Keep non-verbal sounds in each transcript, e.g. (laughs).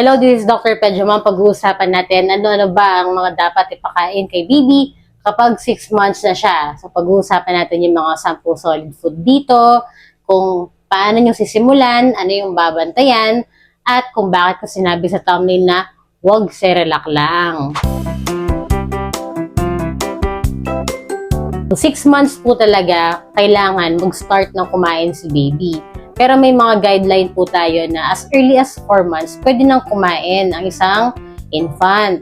Hello, this is Dr. Pedjaman. Pag-uusapan natin ano-ano ba ang mga dapat ipakain kay baby kapag 6 months na siya. So pag-uusapan natin yung mga sample solid food dito, kung paano nyo sisimulan, ano yung babantayan, at kung bakit ko sinabi sa thumbnail na huwag serelak lang. 6 months po talaga, kailangan mag-start ng kumain si baby. Pero may mga guideline po tayo na as early as 4 months, pwede nang kumain ang isang infant.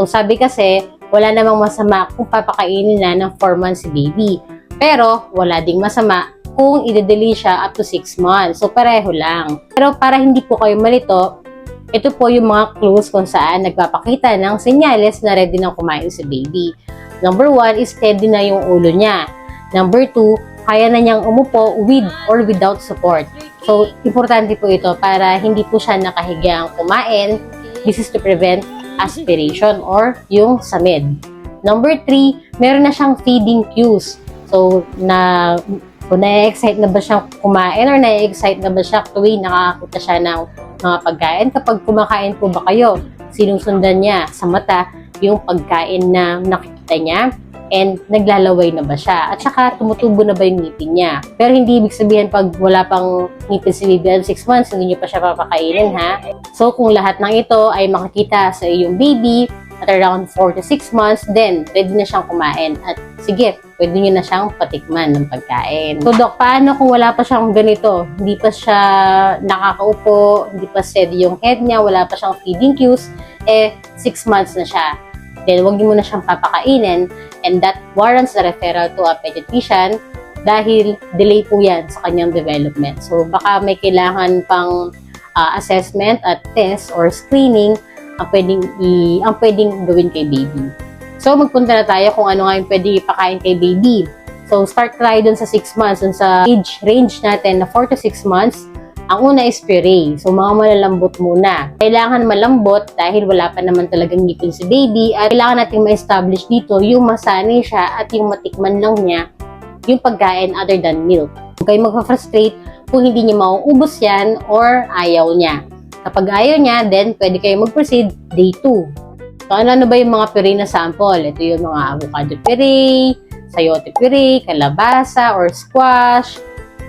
So sabi kasi, wala namang masama kung papakainin na ng 4 months si baby. Pero wala ding masama kung i-delay siya up to 6 months. So pareho lang. Pero para hindi po kayo malito, ito po yung mga clues kung saan nagpapakita ng senyales na ready nang kumain si baby. Number one is steady na yung ulo niya. Number two, kaya na niyang umupo with or without support. So, importante po ito para hindi po siya nakahigang kumain. This is to prevent aspiration or yung samid. Number three, meron na siyang feeding cues. So, na kung na-excite na ba siyang kumain or na-excite na ba siya tuwing nakakita siya ng mga pagkain. Kapag kumakain po ba kayo, sinusundan niya sa mata yung pagkain na nakikita niya and naglalaway na ba siya? At saka tumutubo na ba yung ngipin niya? Pero hindi ibig sabihin pag wala pang ngipin si baby at 6 months, hindi niyo pa siya papakainin ha. So kung lahat ng ito ay makikita sa iyong baby at around 4 to 6 months, then pwede na siyang kumain. At sige, pwede niyo na siyang patikman ng pagkain. So Dok, paano kung wala pa siyang ganito? Hindi pa siya nakakaupo, hindi pa steady yung head niya, wala pa siyang feeding cues, eh 6 months na siya. Then, huwag niyo muna siyang papakainin and that warrants the referral to a pediatrician dahil delay po yan sa kanyang development. So, baka may kailangan pang uh, assessment at test or screening ang pwedeng, i, ang pwedeng gawin kay baby. So, magpunta na tayo kung ano nga yung pwede ipakain kay baby. So, start tayo dun sa 6 months, dun sa age range natin na 4 to 6 months. Ang una is puree. So, mga malalambot muna. Kailangan malambot dahil wala pa naman talagang ngipin si baby at kailangan natin ma-establish dito yung masanay siya at yung matikman lang niya yung pagkain other than milk. Huwag kayo magpa-frustrate kung hindi niya mauubos yan or ayaw niya. Kapag ayaw niya, then pwede kayo mag-proceed day 2. So, ano-ano ba yung mga puree na sample? Ito yung mga avocado puree, sayote puree, kalabasa or squash,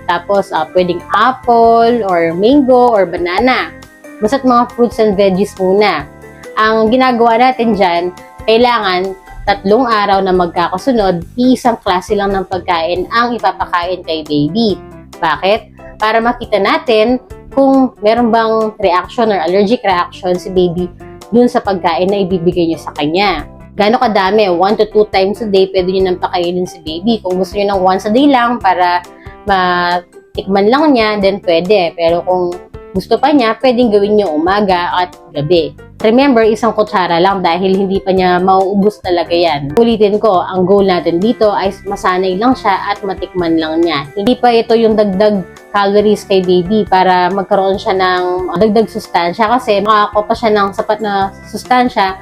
tapos, uh, pwedeng apple, or mango, or banana. Basta't mga fruits and veggies muna. Ang ginagawa natin dyan, kailangan tatlong araw na magkakasunod, isang klase lang ng pagkain ang ipapakain kay baby. Bakit? Para makita natin kung meron bang reaction or allergic reaction si baby dun sa pagkain na ibibigay niyo sa kanya. Gano'ng kadami? 1 to 2 times a day, pwede niyo nang pakainin si baby. Kung gusto niyo ng once a day lang para matikman lang niya, then pwede. Pero kung gusto pa niya, pwedeng gawin niyo umaga at gabi. Remember, isang kutsara lang dahil hindi pa niya mauubos talaga yan. Ulitin ko, ang goal natin dito ay masanay lang siya at matikman lang niya. Hindi pa ito yung dagdag calories kay baby para magkaroon siya ng dagdag sustansya kasi makakakuha pa siya ng sapat na sustansya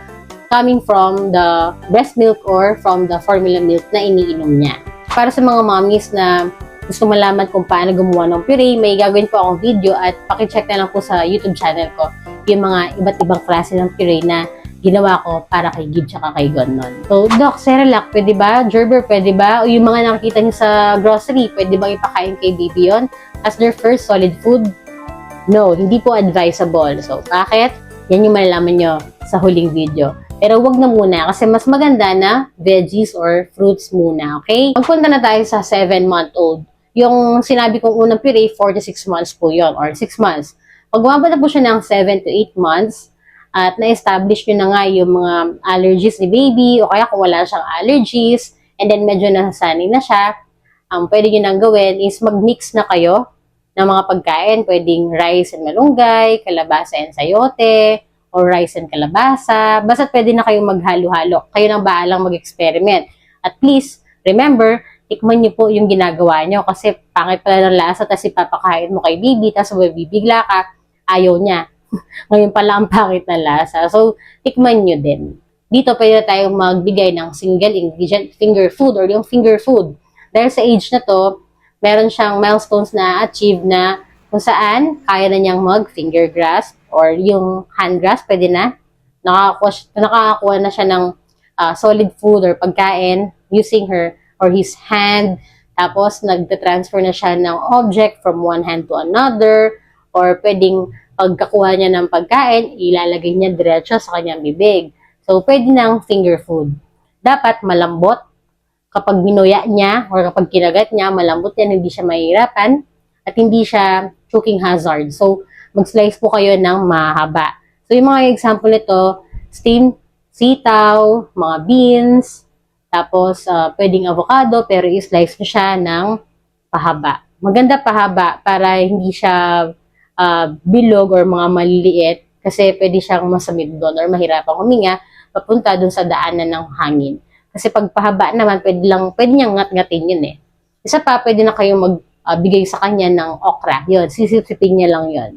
coming from the breast milk or from the formula milk na iniinom niya. Para sa mga mommies na gusto malaman kung paano gumawa ng puree, may gagawin po akong video at pakicheck na lang po sa YouTube channel ko yung mga iba't ibang klase ng puree na ginawa ko para kay Gid tsaka kay Gonon. So, Doc, Cerelac, pwede ba? Gerber, pwede ba? O yung mga nakikita niyo sa grocery, pwede bang ipakain kay baby yon as their first solid food? No, hindi po advisable. So, bakit? Yan yung malalaman nyo sa huling video. Pero wag na muna kasi mas maganda na veggies or fruits muna, okay? Magpunta na tayo sa 7-month-old. Yung sinabi kong unang puree, 4 to 6 months po yon or 6 months. Pag umabot na po siya ng 7 to 8 months, at na-establish nyo na nga yung mga allergies ni baby, o kaya kung wala siyang allergies, and then medyo nasasanay na siya, ang um, pwede nyo nang gawin is mag-mix na kayo ng mga pagkain. Pwedeng rice and malunggay, kalabasa and sayote, or rice and kalabasa. Basta pwede na kayong maghalo-halo. Kayo nang baalang mag-experiment. At please, remember, tikman niyo po yung ginagawa niyo kasi pangit pala ng lasa tapos ipapakain mo kay baby tapos mabibigla ka, ayaw niya. (laughs) Ngayon pala ang pangit na lasa. So, tikman nyo din. Dito pwede tayong magbigay ng single ingredient finger food or yung finger food. Dahil sa age na to, meron siyang milestones na achieve na kung saan kaya na niyang mag finger grasp or yung hand grasp, pwede na. Nakakakuha, nakakakuha na siya ng ah, solid food or pagkain using her or his hand. Tapos, nagte-transfer na siya ng object from one hand to another or pwedeng pagkakuha niya ng pagkain, ilalagay niya diretso sa kanyang bibig. So, pwede ng finger food. Dapat malambot. Kapag ginuya niya or kapag kinagat niya, malambot yan, hindi siya mahirapan at hindi siya choking hazard. So, mag-slice po kayo ng mahaba. So, yung mga example nito, steamed sitaw, mga beans, tapos ah, pwedeng avocado, pero i-slice mo siya ng pahaba. Maganda pahaba para hindi siya ah, bilog or mga maliliit kasi pwede siyang masamid doon or mahirapang huminga papunta doon sa daanan ng hangin. Kasi pag pahaba naman, pwede, lang, pwede niyang ngat-ngatin yun eh. Isa pa, pwede na kayong magbigay sa kanya ng okra. Yun, sisipsipin niya lang yun.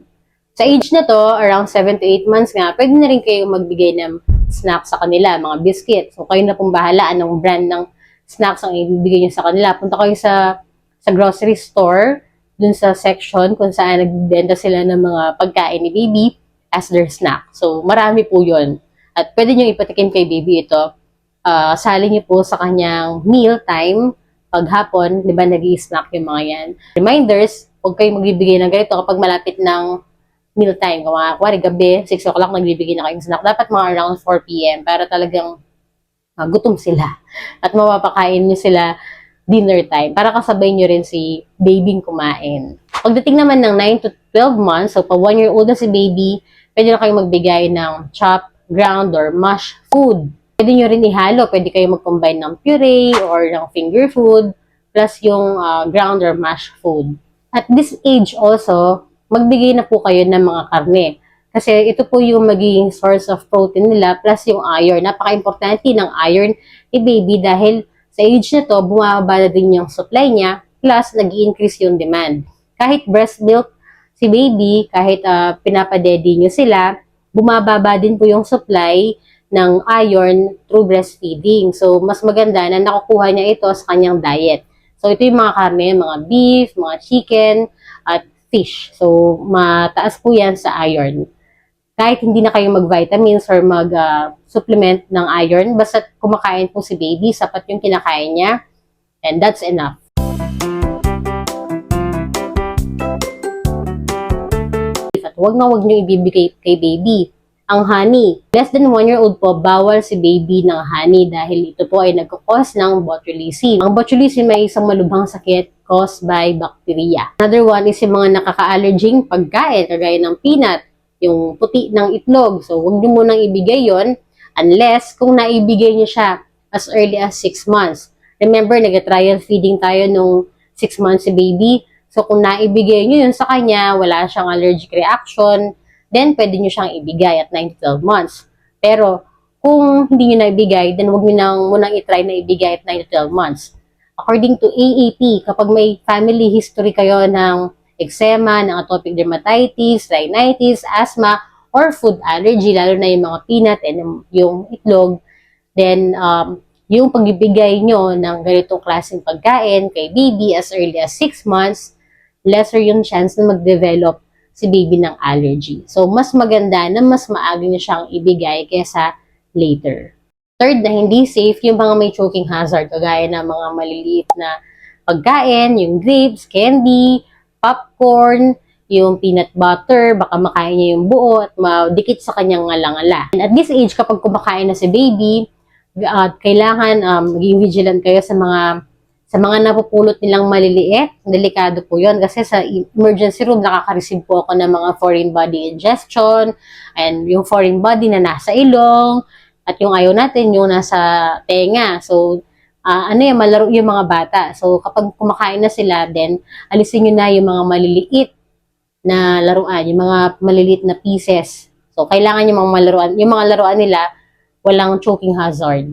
Sa age na to, around 7 to 8 months nga, pwede na rin kayo magbigay ng snacks sa kanila, mga biscuit. So, kayo na pong bahala anong brand ng snacks ang ibibigay niyo sa kanila. Punta kayo sa sa grocery store, dun sa section kung saan nagbibenta sila ng mga pagkain ni baby as their snack. So, marami po yun. At pwede niyo ipatikim kay baby ito. Ah, sali niyo po sa kanyang meal time paghapon, di ba, nag snack yung mga yan. Reminders, huwag kayong magbibigay ng ganito kapag malapit ng meal time. Kung mga, kuwari, gabi, 6 o'clock, nagbibigay na kayong snack. Dapat mga around 4 p.m. para talagang ah, gutom sila. At mapapakain nyo sila dinner time para kasabay nyo rin si babying kumain. Pagdating naman ng 9 to 12 months, so pa 1 year old na si baby, pwede na kayong magbigay ng chopped, ground, or mash food. Pwede nyo rin ihalo, pwede kayo mag-combine ng puree or ng finger food plus yung ah, ground or mash food. At this age also, magbigay na po kayo ng mga karne. Kasi ito po yung magiging source of protein nila plus yung iron. Napaka-importante ng iron ni baby dahil sa age na to, bumababa na din yung supply niya plus nag increase yung demand. Kahit breast milk si baby, kahit uh, pinapadedi nyo sila, bumababa din po yung supply ng iron through breastfeeding. So, mas maganda na nakukuha niya ito sa kanyang diet. So, ito yung mga karne, mga beef, mga chicken, at fish. So, mataas po yan sa iron. Kahit hindi na kayo mag-vitamins or mag-supplement ng iron, basta kumakain po si baby, sapat yung kinakain niya, and that's enough. At huwag na huwag niyo ibibigay kay baby ang honey. Less than 1 year old po, bawal si baby ng honey dahil ito po ay nagkakos ng botulism. Ang botulism ay isang malubhang sakit caused by bacteria. Another one is yung mga nakaka-allerging pagkain, kagaya ng peanut, yung puti ng itlog. So, huwag niyo munang ibigay yon unless kung naibigay niyo siya as early as 6 months. Remember, nag-trial feeding tayo nung 6 months si baby. So, kung naibigay niyo yun sa kanya, wala siyang allergic reaction, then pwede nyo siyang ibigay at 9 to 12 months. Pero, kung hindi nyo na ibigay, then huwag nyo nang munang itry na ibigay at 9 to 12 months. According to AAP, kapag may family history kayo ng eczema, ng atopic dermatitis, rhinitis, asthma, or food allergy, lalo na yung mga peanut and yung itlog, then um, yung pagbibigay nyo ng ganitong klaseng pagkain kay baby as early as 6 months, lesser yung chance na mag-develop si baby ng allergy. So, mas maganda na mas maaga nyo siyang ibigay kesa later. Third, na hindi safe yung mga may choking hazard, kagaya ng mga maliliit na pagkain, yung grapes, candy, popcorn, yung peanut butter, baka makain niya yung buo at madikit sa kanyang ngalangala. And at this age, kapag kumakain na si baby, at kailangan um, maging vigilant kayo sa mga sa mga napupulot nilang maliliit, delikado po yon kasi sa emergency room nakaka-receive po ako ng mga foreign body ingestion and yung foreign body na nasa ilong at yung ayaw natin yung nasa tenga. So, ah, ano yung malaro yung mga bata. So, kapag kumakain na sila, then alisin nyo na yung mga maliliit na laruan, yung mga maliliit na pieces. So, kailangan yung mga laruan, yung mga laruan nila, walang choking hazard.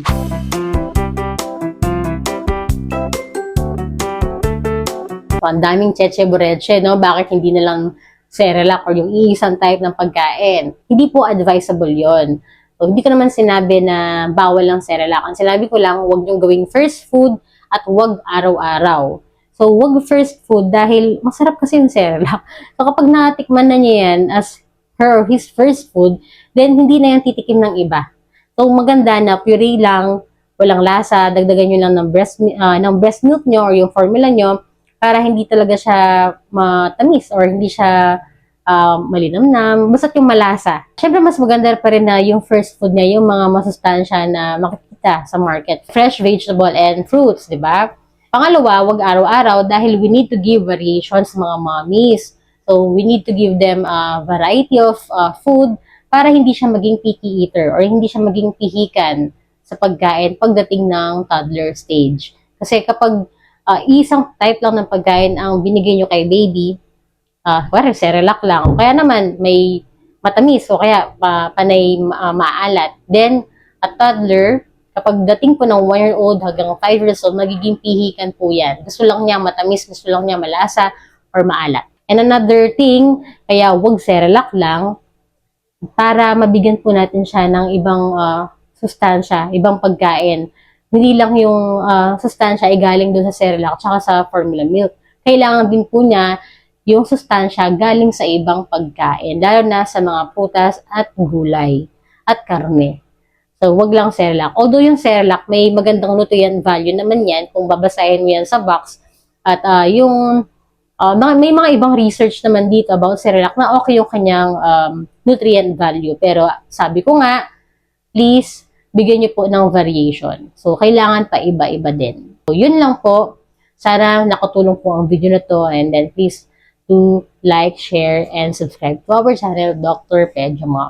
So, ang daming cheche bureche, no? Bakit hindi na lang Cerelac or yung iisang type ng pagkain? Hindi po advisable yon. So, hindi ko naman sinabi na bawal lang Cerelac. Ang sinabi ko lang, huwag niyong gawing first food at huwag araw-araw. So, huwag first food dahil masarap kasi yung Cerelac. So, kapag natikman na niya yan as her his first food, then hindi na yan titikim ng iba. So, maganda na puree lang, walang lasa, dagdagan nyo lang ng breast, ah, ng breast milk nyo or yung formula nyo para hindi talaga siya matamis or hindi siya ah, malinamnam, basta yung malasa. Siyempre, mas maganda pa rin na yung first food niya, yung mga masustansya na makikita sa market. Fresh vegetable and fruits, di ba? Pangalawa, wag araw-araw dahil we need to give variations sa mga mommies. So, we need to give them a variety of uh, food para hindi siya maging picky eater or hindi siya maging pihikan sa pagkain pagdating ng toddler stage. Kasi kapag uh, isang type lang ng pagkain ang binigay nyo kay baby, ah uh, Cerelac lang, o kaya naman may matamis o kaya pa, panay ah, maalat, then a toddler, kapag dating po ng 1 year old hanggang 5 years old, magiging pihikan po yan. Gusto lang niya matamis, gusto lang niya malasa or maalat. And another thing, kaya wag Cerelac lang, para mabigyan po natin siya ng ibang ah, sustansya, ibang pagkain. Hindi lang yung ah, sustansya ay galing doon sa Cerelac tsaka sa formula milk. Kailangan din po niya yung sustansya galing sa ibang pagkain, lalo na sa mga prutas at gulay at karne. So, wag lang Cerelac. Although yung Cerelac, may magandang nutrient value naman yan kung babasahin mo yan sa box. At ah, yung ah, mga, may mga ibang research naman dito about Cerelac na okay yung kanyang um, nutrient value. Pero sabi ko nga, please, bigyan niyo po ng variation. So, kailangan pa iba-iba din. So, yun lang po. Sana nakatulong po ang video na to and then please do like, share, and subscribe to our channel, Dr. Pedro Mo.